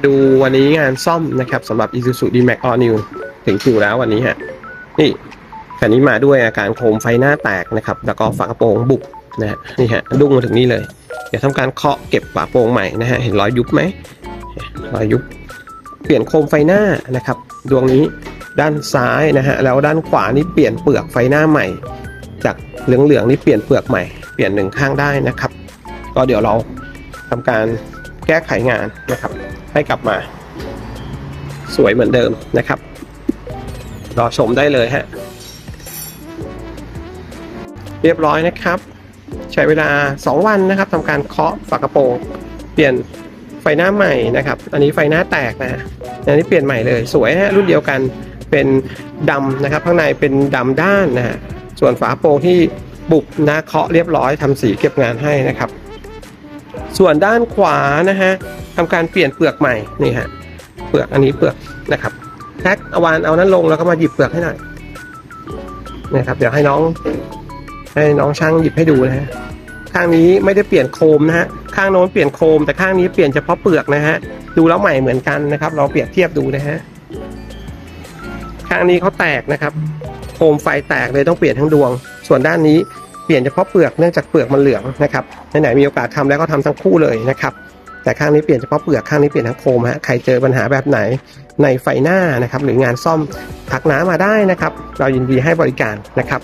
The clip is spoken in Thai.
มาดูวันนี้งานซ่อมนะครับสำหรับ Isuzu D-Max All New ถึงคิวแล้ววันนี้ฮะนี่คันนี้มาด้วยอาการโคมไฟหน้าแตกนะครับ แล้วก็ฝากระโปรงบุบนะฮะนี่ฮะดุ้งมาถึงนี่เลย เดี๋ยวทำการเคาะเก็บฝาโปรงใหม่นะฮะเห็นรอยยุบไหมรอยยุบ เปลี่ยนโคมไฟหน้านะครับ ดวงนี้ด้านซ้ายนะฮะแล้วด้านขวานี่เปลี่ยนเปลือกไฟหน้าใหม่ จากเหลืองๆนี่เปลี่ยนเปลือกใหม่เปลี่ยนหนึ่งข้างได้นะครับ ก็เดี๋ยวเราทำการ แก้ไขงานนะครับ ให้กลับมา สวยเหมือนเดิมนะครับ รอชมได้เลยฮะ เรียบร้อยนะครับ ใช้เวลา 2 วันนะครับทำการเคาะฝากระโปรงเปลี่ยนไฟหน้าใหม่นะครับ อันนี้ไฟหน้าแตกนะฮะอันนี้เปลี่ยนใหม่เลย สวยฮะรุ่นเดียวกันเป็นดำนะครับ ข้างในเป็นดำด้านนะฮะส่วนฝาโปรงที่บุบนะเคาะเรียบร้อยทำสีเก็บงานให้นะครับ ส่วนด้านขวานะฮะทำการเปลี่ยนเปลือกใหม่นี่ฮะเปลือกอันนี้เปลือกนะครับแท็กเอาวานเอานั้นลงแล้วก็มาหยิบเปลือกให้หน่อยนะครับเดี๋ยวให้น้องให้น้องช่างหยิบให้ดูนะฮะข้างนี้ไม่ได้เปลี่ยนโคมนะฮะข้างโน้นเปลี่ยนโคมแต่ข้างนี้เปลี่ยนเฉพาะเปลือกนะฮะดูแล้วใหม่เหมือนกันนะครับ เราเปรียบเทียบดูนะฮะข้างนี้เขาแตกนะครับ โคมไฟแตกเลยต้องเปลี่ยนทั้งดวง ส่วนด้านนี้ ปลี่ยนเฉพาะเปลือกเนื่องจากเปลือกมันเหลืองนะครับไหนๆมีโอกาสทำแล้วก็ทำทั้งคู่เลยนะครับแต่ข้างนี้เปลี่ยนเฉพาะเปลือกข้างนี้เปลี่ยนทั้งโคมฮะใครเจอปัญหาแบบไหนในไฟหน้านะครับหรืองานซ่อมทักน้ามาได้นะครับ เรายินดีให้บริการนะครับ